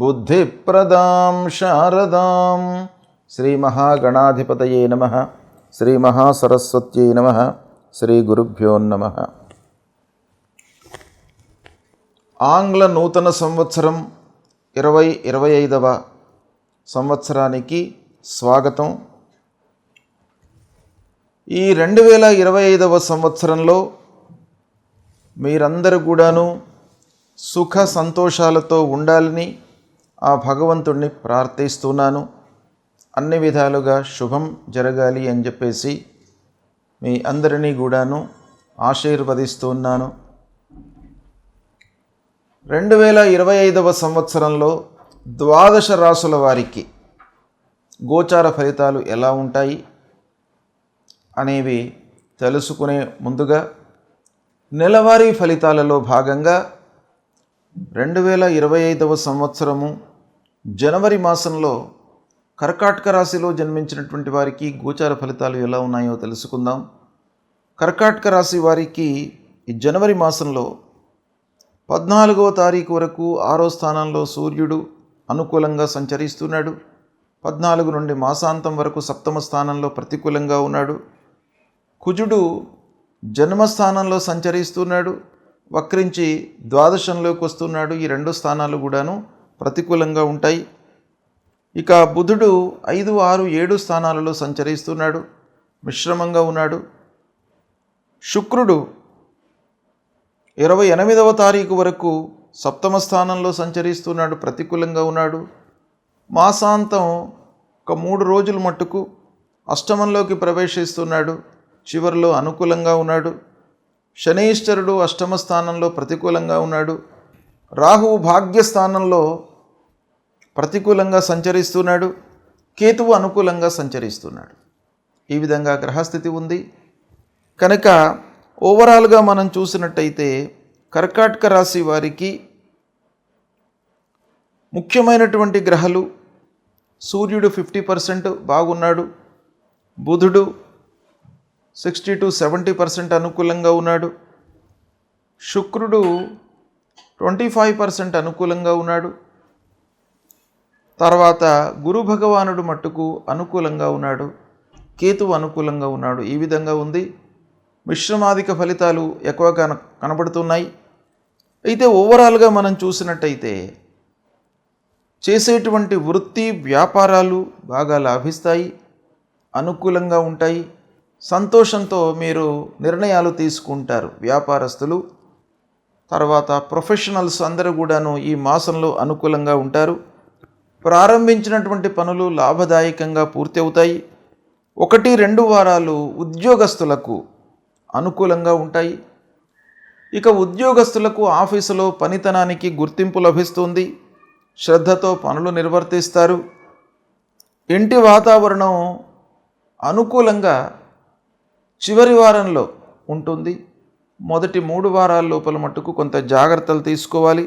బుద్ధిప్రదాం శారదాం శ్రీ మహాగణాధిపతయే నమ శ్రీ మహాసరస్వత్యై నమ శ్రీ గురుభ్యో నమ. ఆంగ్ల నూతన సంవత్సరం ఇరవై ఇరవై ఐదవ సంవత్సరానికి స్వాగతం. ఈ రెండు వేల ఇరవై ఐదవ సంవత్సరంలో మీరందరూ కూడాను సుఖ సంతోషాలతో ఉండాలని ఆ భగవంతుణ్ణి ప్రార్థిస్తున్నాను. అన్ని విధాలుగా శుభం జరగాలి అని చెప్పేసి మీ అందరినీ కూడాను ఆశీర్వదిస్తున్నాను. రెండు వేల ఇరవై ఐదవ సంవత్సరంలో ద్వాదశ రాసుల వారికి గోచార ఫలితాలు ఎలా ఉంటాయి అనేవి తెలుసుకునే ముందుగా నెలవారీ ఫలితాలలో భాగంగా రెండు వేల ఇరవై ఐదవ సంవత్సరము జనవరి మాసంలో కర్కాటక రాశిలో జన్మించినటువంటి వారికి గోచార ఫలితాలు ఎలా ఉన్నాయో తెలుసుకుందాం. కర్కాటక రాశి వారికి ఈ జనవరి మాసంలో పద్నాలుగవ తారీఖు వరకు ఆరో స్థానంలో సూర్యుడు అనుకూలంగా సంచరిస్తున్నాడు. పద్నాలుగు నుండి మాసాంతం వరకు సప్తమ స్థానంలో ప్రతికూలంగా ఉన్నాడు. కుజుడు జన్మస్థానంలో సంచరిస్తున్నాడు. వక్రించి ద్వాదశంలోకి వస్తున్నాడు. ఈ రెండు స్థానాలు కూడాను ప్రతికూలంగా ఉంటాయి. ఇక బుధుడు ఐదు ఆరు ఏడు స్థానాలలో సంచరిస్తున్నాడు. మిశ్రమంగా ఉన్నాడు. శుక్రుడు ఇరవై ఎనిమిదవ తారీఖు వరకు సప్తమ స్థానంలో సంచరిస్తున్నాడు. ప్రతికూలంగా ఉన్నాడు. మాసాంతం ఒక మూడు రోజులు మట్టుకు అష్టమంలోకి ప్రవేశిస్తున్నాడు. చివరిలో అనుకూలంగా ఉన్నాడు. శనీశ్వరుడు అష్టమ స్థానంలో ప్రతికూలంగా ఉన్నాడు. రాహువు భాగ్యస్థానంలో ప్రతికూలంగా సంచరిస్తున్నాడు కేతువు అనుకూలంగా సంచరిస్తున్నాడు. ఈ విధంగా గ్రహస్థితి ఉంది. కనుక ఓవరాల్గా మనం చూసినట్టయితే కర్కాటక రాశి వారికి ముఖ్యమైనటువంటి గ్రహాలు సూర్యుడు ఫిఫ్టీ పర్సెంట్ బాగున్నాడు బుధుడు సిక్స్టీ టు సెవెంటీ పర్సెంట్ అనుకూలంగా ఉన్నాడు శుక్రుడు ట్వంటీ ఫైవ్ పర్సెంట్ అనుకూలంగా ఉన్నాడు తర్వాత గురు భగవానుడు మట్టుకు అనుకూలంగా ఉన్నాడు. కేతువు అనుకూలంగా ఉన్నాడు. ఈ విధంగా ఉంది. మిశ్రమాధిక ఫలితాలు ఎక్కువగా కన- కనబడుతున్నాయి. అయితే ఓవరాల్గా మనం చూసినట్టయితే చేసేటువంటి వృత్తి వ్యాపారాలు బాగా లాభిస్తాయి. అనుకూలంగా ఉంటాయి. సంతోషంతో మీరు నిర్ణయాలు తీసుకుంటారు వ్యాపారస్తులు. తర్వాత ప్రొఫెషనల్స్ అందరూ కూడాను ఈ మాసంలో అనుకూలంగా ఉంటారు. ప్రారంభించినటువంటి పనులు లాభదాయకంగా పూర్తి అవుతాయి ఒకటి రెండు వారాలు ఉద్యోగస్తులకు అనుకూలంగా ఉంటాయి. ఇక ఉద్యోగస్తులకు ఆఫీసులో పనితనానికి గుర్తింపు లభిస్తుంది. శ్రద్ధతో పనులు నిర్వర్తిస్తారు. ఇంటి వాతావరణం అనుకూలంగా చివరి వారంలో ఉంటుంది. మొదటి మూడు వారాల లోపల మట్టుకు కొంత జాగ్రత్తలు తీసుకోవాలి.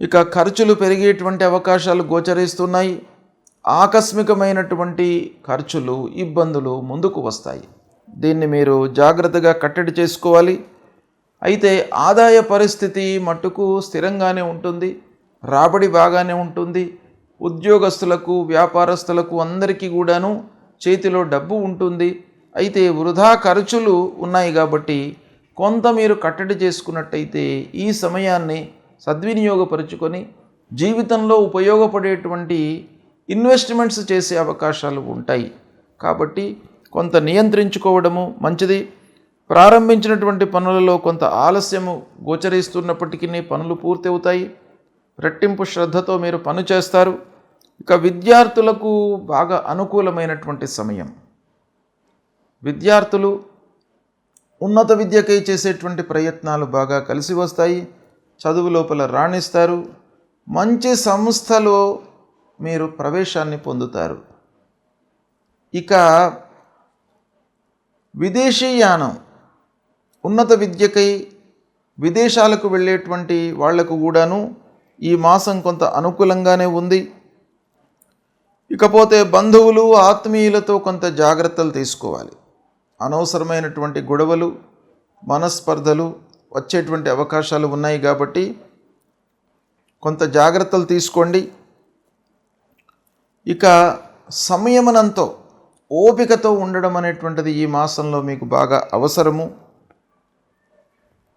ఇక ఖర్చులు పెరిగేటువంటి అవకాశాలు గోచరిస్తున్నాయి. ఆకస్మికమైనటువంటి ఖర్చులు ఇబ్బందులు ముందుకు వస్తాయి. దీన్ని మీరు జాగ్రత్తగా కట్టడి చేసుకోవాలి. అయితే ఆదాయ పరిస్థితి మట్టుకు స్థిరంగానే ఉంటుంది. రాబడి బాగానే ఉంటుంది. ఉద్యోగస్తులకు వ్యాపారస్తులకు అందరికీ కూడాను చేతిలో డబ్బు ఉంటుంది. అయితే వృధా ఖర్చులు ఉన్నాయి కాబట్టి కొంత మీరు కట్టడి చేసుకున్నట్టయితే ఈ సమయాన్ని సద్వినియోగపరుచుకొని జీవితంలో ఉపయోగపడేటువంటి ఇన్వెస్ట్మెంట్స్ చేసే అవకాశాలు ఉంటాయి. కాబట్టి కొంత నియంత్రించుకోవడము మంచిది. ప్రారంభించినటువంటి పనులలో కొంత ఆలస్యము గోచరిస్తున్నప్పటికీ పనులు పూర్తి అవుతాయి రెట్టింపు శ్రద్ధతో మీరు పని చేస్తారు. ఇక విద్యార్థులకు బాగా అనుకూలమైనటువంటి సమయం. విద్యార్థులు ఉన్నత విద్యకై చేసేటువంటి ప్రయత్నాలు బాగా కలిసి వస్తాయి. చదువు లోపల రాణిస్తారు. మంచి సంస్థలో మీరు ప్రవేశాన్ని పొందుతారు. ఇక విదేశీయానం ఉన్నత విద్యకై విదేశాలకు వెళ్ళేటువంటి వాళ్ళకు కూడాను ఈ మాసం కొంత అనుకూలంగానే ఉంది. ఇకపోతే బంధువులు ఆత్మీయులతో కొంత జాగ్రత్తలు తీసుకోవాలి. అనవసరమైనటువంటి గొడవలు మనస్పర్ధలు వచ్చేటువంటి అవకాశాలు ఉన్నాయి కాబట్టి కొంత జాగ్రత్తలు తీసుకోండి. ఇక సంయమనంతో ఓపికతో ఉండడం అనేటువంటిది ఈ మాసంలో మీకు బాగా అవసరము.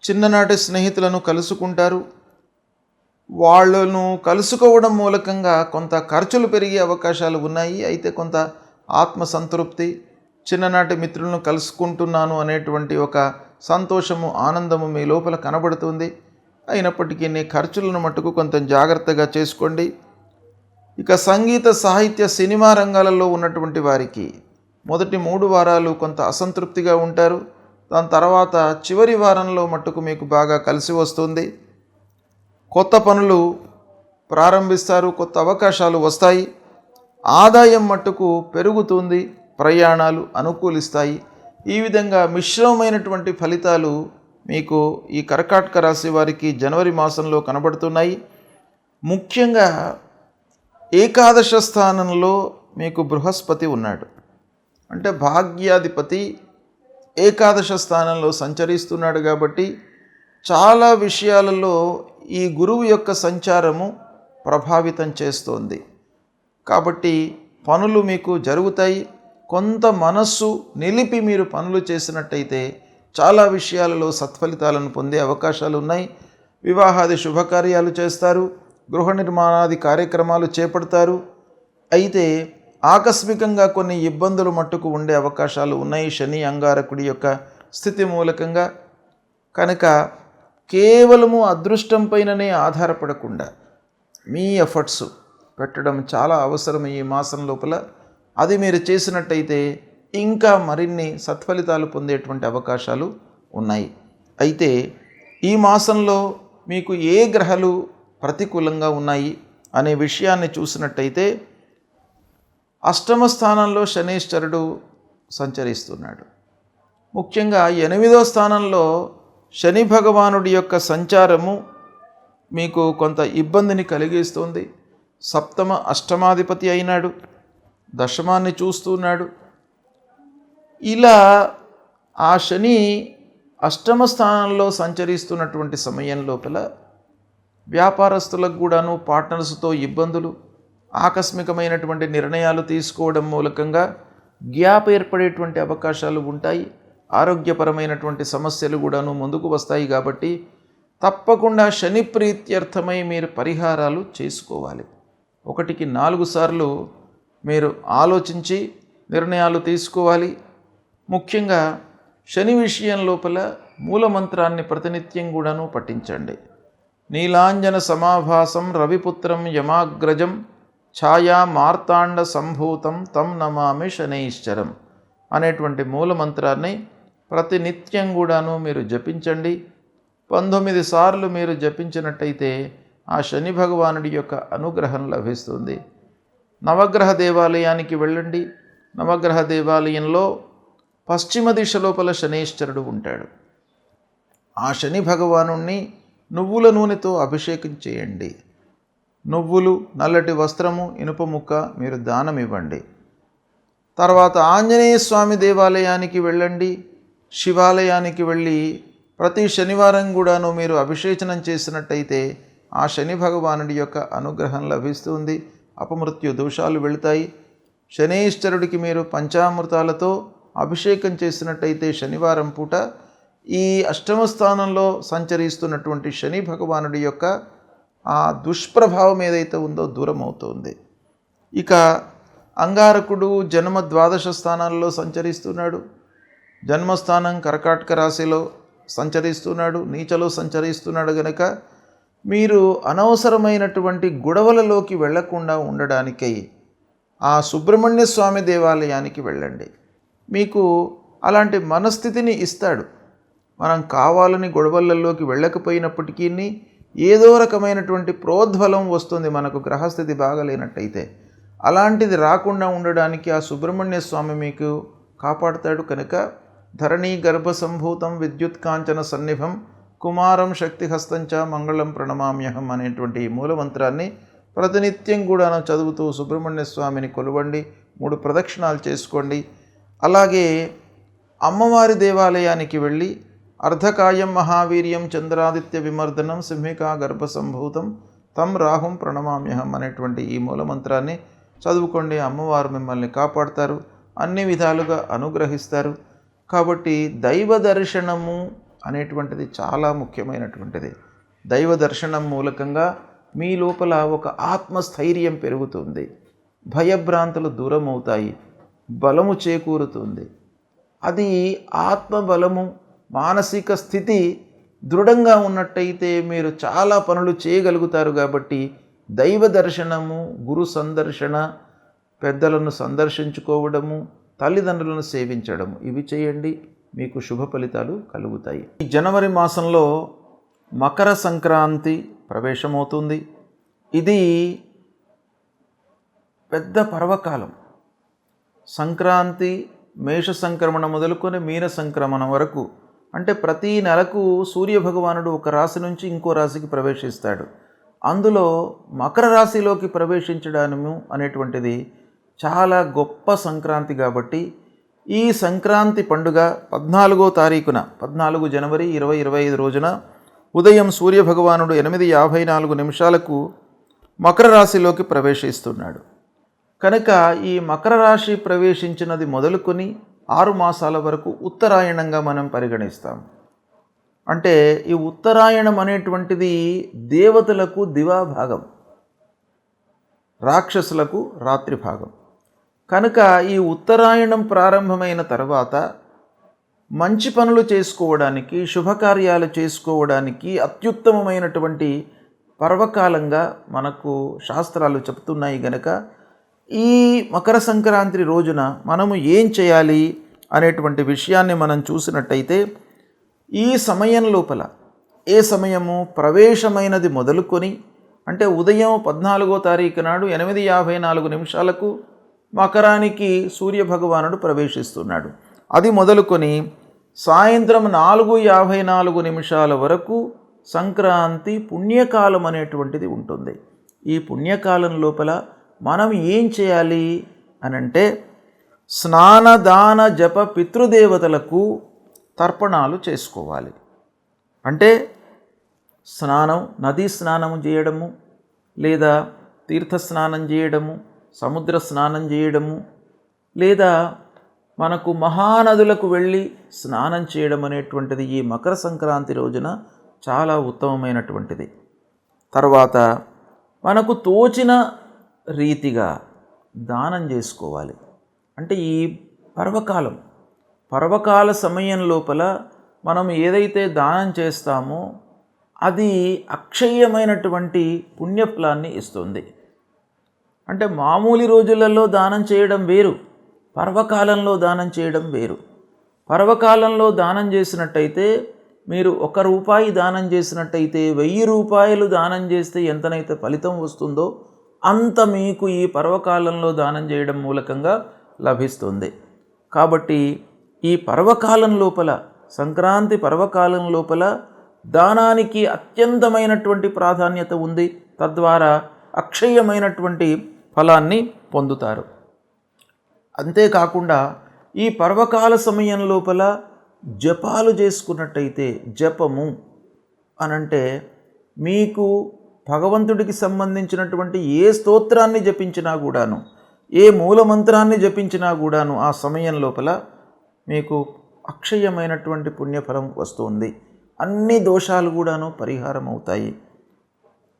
చిన్ననాటి స్నేహితులను కలుసుకుంటారు. వాళ్ళను కలుసుకోవడం మూలకంగా కొంత ఖర్చులు పెరిగే అవకాశాలు ఉన్నాయి. అయితే కొంత ఆత్మసంతృప్తి చిన్ననాటి మిత్రులను కలుసుకుంటున్నాను అనేటువంటి ఒక సంతోషము ఆనందము మీ లోపల కనబడుతుంది. అయినప్పటికీ నీ ఖర్చులను మట్టుకు కొంత జాగ్రత్తగా చేసుకోండి. ఇక సంగీత సాహిత్య సినిమా రంగాలలో ఉన్నటువంటి వారికి మొదటి మూడు వారాలు కొంత అసంతృప్తిగా ఉంటారు. దాని తర్వాత చివరి వారంలో మట్టుకు మీకు బాగా కలిసి వస్తుంది. కొత్త పనులు ప్రారంభిస్తారు కొత్త అవకాశాలు వస్తాయి. ఆదాయం మట్టుకు పెరుగుతుంది ప్రయాణాలు అనుకూలిస్తాయి. ఈ విధంగా మిశ్రమమైనటువంటి ఫలితాలు మీకు ఈ కర్కాటక రాశి వారికి జనవరి మాసంలో కనబడుతున్నాయి. ముఖ్యంగా ఏకాదశ స్థానంలో మీకు బృహస్పతి ఉన్నాడు. అంటే భాగ్యాధిపతి ఏకాదశ స్థానంలో సంచరిస్తున్నాడు కాబట్టి చాలా విషయాలలో ఈ గురువు యొక్క సంచారము ప్రభావితం చేస్తోంది. కాబట్టి పనులు మీకు జరుగుతాయి. కొంత మనస్సు నిలిపి మీరు పనులు చేసినట్టయితే చాలా విషయాలలో సత్ఫలితాలను పొందే అవకాశాలు ఉన్నాయి. వివాహాది శుభకార్యాలు చేస్తారు. గృహ నిర్మాణాది కార్యక్రమాలు చేపడతారు. అయితే ఆకస్మికంగా కొన్ని ఇబ్బందులు మట్టుకు ఉండే అవకాశాలు ఉన్నాయి శని అంగారకుడి యొక్క స్థితి మూలకంగా. కనుక కేవలము అదృష్టం పైననే ఆధారపడకుండా మీ ఎఫర్ట్స్ పెట్టడం చాలా అవసరం ఈ మాసం లోపల. అది మీరు చేసినట్టయితే ఇంకా మరిన్ని సత్ఫలితాలు పొందేటువంటి అవకాశాలు ఉన్నాయి. అయితే ఈ మాసంలో మీకు ఏ గ్రహాలు ప్రతికూలంగా ఉన్నాయి అనే విషయాన్ని చూసినట్టయితే అష్టమ స్థానంలో శనీశ్వరుడు సంచరిస్తున్నాడు. ముఖ్యంగా ఎనిమిదో స్థానంలో శని భగవానుడి యొక్క సంచారము మీకు కొంత ఇబ్బందిని కలిగిస్తుంది. సప్తమ అష్టమాధిపతి అయినాడు. దశమాన్ని చూస్తున్నాడు. ఇలా ఆ శని అష్టమ స్థానంలో సంచరిస్తున్నటువంటి సమయం లోపల వ్యాపారస్తులకు కూడాను పార్ట్నర్స్తో ఇబ్బందులు ఆకస్మికమైనటువంటి నిర్ణయాలు తీసుకోవడం మూలకంగా గ్యాప్ ఏర్పడేటువంటి అవకాశాలు ఉంటాయి. ఆరోగ్యపరమైనటువంటి సమస్యలు కూడాను ముందుకు వస్తాయి కాబట్టి తప్పకుండా శని ప్రీత్యర్థమై మీరు పరిహారాలు చేసుకోవాలి. ఒకటికి నాలుగు సార్లు మీరు ఆలోచించి నిర్ణయాలు తీసుకోవాలి. ముఖ్యంగా శని విషయం లోపల మూలమంత్రాన్ని ప్రతినిత్యం కూడాను పఠించండి. నీలాంజన సమాభాసం రవిపుత్రం యమాగ్రజం ఛాయా మార్తాండ సంభూతం తం నమామి శనైశ్చరం అనేటువంటి మూలమంత్రాన్ని ప్రతినిత్యం కూడాను మీరు జపించండి. పంతొమ్మిది సార్లు మీరు జపించినట్టయితే ఆ శని భగవానుడి యొక్క అనుగ్రహం లభిస్తుంది. నవగ్రహ దేవాలయానికి వెళ్ళండి. నవగ్రహ దేవాలయంలో పశ్చిమ దిశ లోపల శనీశ్వరుడు ఉంటాడు. ఆ శని భగవాను నువ్వుల నూనెతో అభిషేకం చేయండి. నువ్వులు నల్లటి వస్త్రము ఇనుప ముక్క మీరు దానం ఇవ్వండి. తర్వాత ఆంజనేయ స్వామి దేవాలయానికి వెళ్ళండి. శివాలయానికి వెళ్ళి ప్రతి శనివారం కూడాను మీరు అభిషేచనం చేసినట్టయితే ఆ శని భగవానుడి యొక్క అనుగ్రహం లభిస్తుంది. అపమృత్యు దోషాలు వెళతాయి. శనేశ్వరుడికి మీరు పంచామృతాలతో అభిషేకం చేసినట్టయితే శనివారం పూట ఈ అష్టమ స్థానంలో సంచరిస్తున్నటువంటి శని భగవానుడి యొక్క ఆ దుష్ప్రభావం ఏదైతే ఉందో దూరం అవుతుంది ఇక అంగారకుడు జన్మ ద్వాదశ స్థానాల్లో సంచరిస్తున్నాడు. జన్మస్థానం కర్కాటక రాశిలో సంచరిస్తున్నాడు. నీచలో సంచరిస్తున్నాడు గనక మీరు అనవసరమైనటువంటి గొడవలలోకి వెళ్ళకుండా ఉండడానికై ఆ సుబ్రహ్మణ్య స్వామి దేవాలయానికి వెళ్ళండి. మీకు అలాంటి మనస్థితిని ఇస్తాడు. మనం కావాలని గొడవలలోకి వెళ్ళకపోయినప్పటికీ ఏదో రకమైనటువంటి ప్రోద్బలం వస్తుంది మనకు గ్రహస్థితి బాగలేనట్టయితే. అలాంటిది రాకుండా ఉండడానికి ఆ సుబ్రహ్మణ్య స్వామి మీకు కాపాడుతాడు కనుక ధరణి గర్భ సంభూతం విద్యుత్ కాంచన సన్నిభం కుమారం శక్తిహస్తంచ మంగళం ప్రణమామ్యహం అనేటువంటి ఈ మూలమంత్రాన్ని ప్రతినిత్యం కూడా చదువుతూ సుబ్రహ్మణ్య స్వామిని కొలవండి మూడు ప్రదక్షిణాలు చేసుకోండి. అలాగే అమ్మవారి దేవాలయానికి వెళ్ళి అర్ధకాయం మహావీర్యం చంద్రాదిత్య విమర్దనం సింహికా గర్భ సంభూతం తం రాహుం ప్రణమామ్యహం అనేటువంటి ఈ మూలమంత్రాన్ని చదువుకోండి. అమ్మవారు మిమ్మల్ని కాపాడతారు అన్ని విధాలుగా అనుగ్రహిస్తారు. కాబట్టి దైవ దర్శనము అనేటువంటిది చాలా ముఖ్యమైనటువంటిది. దైవ దర్శనం మూలకంగా మీ లోపల ఒక ఆత్మస్థైర్యం పెరుగుతుంది. భయభ్రాంతులు దూరం అవుతాయి బలము చేకూరుతుంది. అది ఆత్మబలము మానసిక స్థితి దృఢంగా ఉన్నట్టయితే మీరు చాలా పనులు చేయగలుగుతారు కాబట్టి దైవ దర్శనము గురు సందర్శన పెద్దలను సందర్శించుకోవడము తల్లిదండ్రులను సేవించడము ఇవి చేయండి. మీకు శుభ ఫలితాలు కలుగుతాయి. ఈ జనవరి మాసంలో మకర సంక్రాంతి ప్రవేశమవుతుంది. ఇది పెద్ద పర్వకాలం. సంక్రాంతి మేష సంక్రమణ మొదలుకొని మీన సంక్రమణం వరకు అంటే ప్రతి నెలకు సూర్య భగవానుడు ఒక రాశి నుంచి ఇంకో రాశికి ప్రవేశిస్తాడు. అందులో మకర రాశిలోకి ప్రవేశించడము అనేటువంటిది చాలా గొప్ప సంక్రాంతి కాబట్టి ఈ సంక్రాంతి పండుగ పద్నాలుగో తారీఖున పద్నాలుగు జనవరి ఇరవై ఇరవై ఐదు రోజున ఉదయం సూర్య భగవానుడు ఎనిమిది యాభై నాలుగు నిమిషాలకు మకర రాశిలోకి ప్రవేశిస్తున్నాడు. కనుక ఈ మకర రాశి ప్రవేశించినది మొదలుకొని ఆరు మాసాల వరకు ఉత్తరాయణంగా మనం పరిగణిస్తాం. అంటే ఈ ఉత్తరాయణం అనేటువంటిది దేవతలకు దివాభాగం రాక్షసులకు రాత్రి భాగం కనుక ఈ ఉత్తరాయణం ప్రారంభమైన తర్వాత మంచి పనులు చేసుకోవడానికి శుభకార్యాలు చేసుకోవడానికి అత్యుత్తమమైనటువంటి పర్వకాలంగా మనకు శాస్త్రాలు చెప్తున్నాయి గనక ఈ మకర సంక్రాంతి రోజున మనము ఏం చేయాలి అనేటువంటి విషయాన్ని మనం చూసినట్టయితే ఈ సమయం లోపల ఏ సమయము ప్రవేశమైనది మొదలుకొని అంటే ఉదయం పద్నాలుగో తారీఖు నాడు ఎనిమిది యాభై నాలుగు నిమిషాలకు మకరానికి సూర్యభగవానుడు ప్రవేశిస్తున్నాడు. అది మొదలుకొని సాయంత్రం నాలుగు యాభై నాలుగు నిమిషాల వరకు సంక్రాంతి పుణ్యకాలం అనేటువంటిది ఉంటుంది. ఈ పుణ్యకాలం లోపల మనం ఏం చేయాలి అనంటే స్నాన దాన జప పితృదేవతలకు తర్పణాలు చేసుకోవాలి. అంటే స్నానం నదీ స్నానం చేయడము లేదా తీర్థ స్నానం చేయడము సముద్ర స్నానం చేయడము లేదా మనకు మహానదులకు వెళ్ళి స్నానం చేయడం అనేటువంటిది ఈ మకర సంక్రాంతి రోజున చాలా ఉత్తమమైనటువంటిది. తర్వాత మనకు తోచిన రీతిగా దానం చేసుకోవాలి. అంటే ఈ పర్వకాలం పర్వకాల సమయం లోపల మనం ఏదైతే దానం చేస్తామో అది అక్షయ్యమైనటువంటి పుణ్యఫలాన్ని ఇస్తుంది. అంటే మామూలు రోజులలో దానం చేయడం వేరు పర్వకాలంలో దానం చేయడం వేరు. పర్వకాలంలో దానం చేసినట్టయితే మీరు ఒక రూపాయి దానం చేసినట్టయితే వెయ్యి రూపాయలు దానం చేస్తే ఎంతనైతే ఫలితం వస్తుందో అంత మీకు ఈ పర్వకాలంలో దానం చేయడం మూలకంగా లభిస్తుంది. కాబట్టి ఈ పర్వకాలం లోపల సంక్రాంతి పర్వకాలం లోపల దానానికి అత్యంతమైనటువంటి ప్రాధాన్యత ఉంది. తద్వారా అక్షయమైనటువంటి ఫలాన్ని పొందుతారు. అంతేకాకుండా ఈ పర్వకాల సమయం లోపల జపాలు చేసుకున్నట్టయితే జపము అనంటే మీకు భగవంతుడికి సంబంధించినటువంటి ఏ స్తోత్రాన్ని జపించినా కూడాను ఏ మూలమంత్రాన్ని జపించినా కూడాను ఆ సమయం లోపల మీకు అక్షయమైనటువంటి పుణ్యఫలం వస్తుంది. అన్ని దోషాలు కూడాను పరిహారం అవుతాయి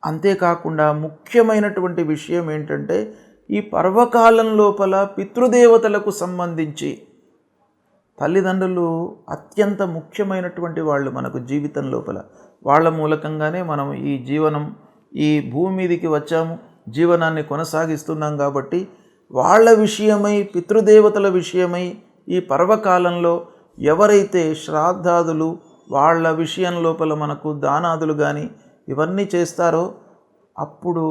అంతేకాకుండా ముఖ్యమైనటువంటి విషయం ఏంటంటే ఈ పర్వకాలం లోపల పితృదేవతలకు సంబంధించి తల్లిదండ్రులు అత్యంత ముఖ్యమైనటువంటి వాళ్ళు మనకు జీవితం లోపల. వాళ్ళ మూలకంగానే మనం ఈ జీవనం ఈ భూమి మీదకి వచ్చాము జీవనాన్ని కొనసాగిస్తున్నాం కాబట్టి వాళ్ళ విషయమై పితృదేవతల విషయమై ఈ పర్వకాలంలో ఎవరైతే శ్రాద్ధాదులు వాళ్ళ విషయం లోపల మనకు దానాదులు కానీ ఇవన్నీ చేస్తారో అప్పుడు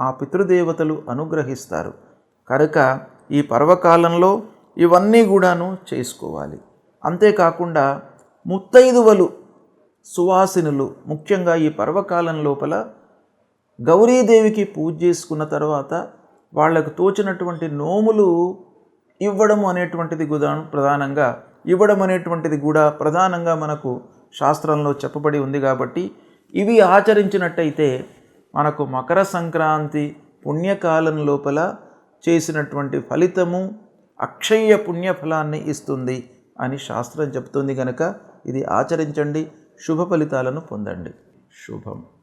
ఆ పితృదేవతలు అనుగ్రహిస్తారు. కనుక ఈ పర్వకాలంలో ఇవన్నీ కూడాను చేసుకోవాలి. అంతేకాకుండా ముత్తైదువలు సువాసినులు ముఖ్యంగా ఈ పర్వకాలం లోపల గౌరీదేవికి పూజ చేసుకున్న తర్వాత వాళ్ళకు తోచినటువంటి నోములు ఇవ్వడం అనేటువంటిది కూడా ప్రధానంగా ఇవ్వడం అనేటువంటిది కూడా ప్రధానంగా మనకు శాస్త్రంలో చెప్పబడి ఉంది కాబట్టి ఇవి ఆచరించినట్టయితే మనకు మకర సంక్రాంతి పుణ్యకాలం లోపల చేసినటువంటి ఫలితము అక్షయ పుణ్యఫలాన్ని ఇస్తుంది అని శాస్త్రం చెప్తుంది కనుక ఇది ఆచరించండి శుభ ఫలితాలను పొందండి. శుభం.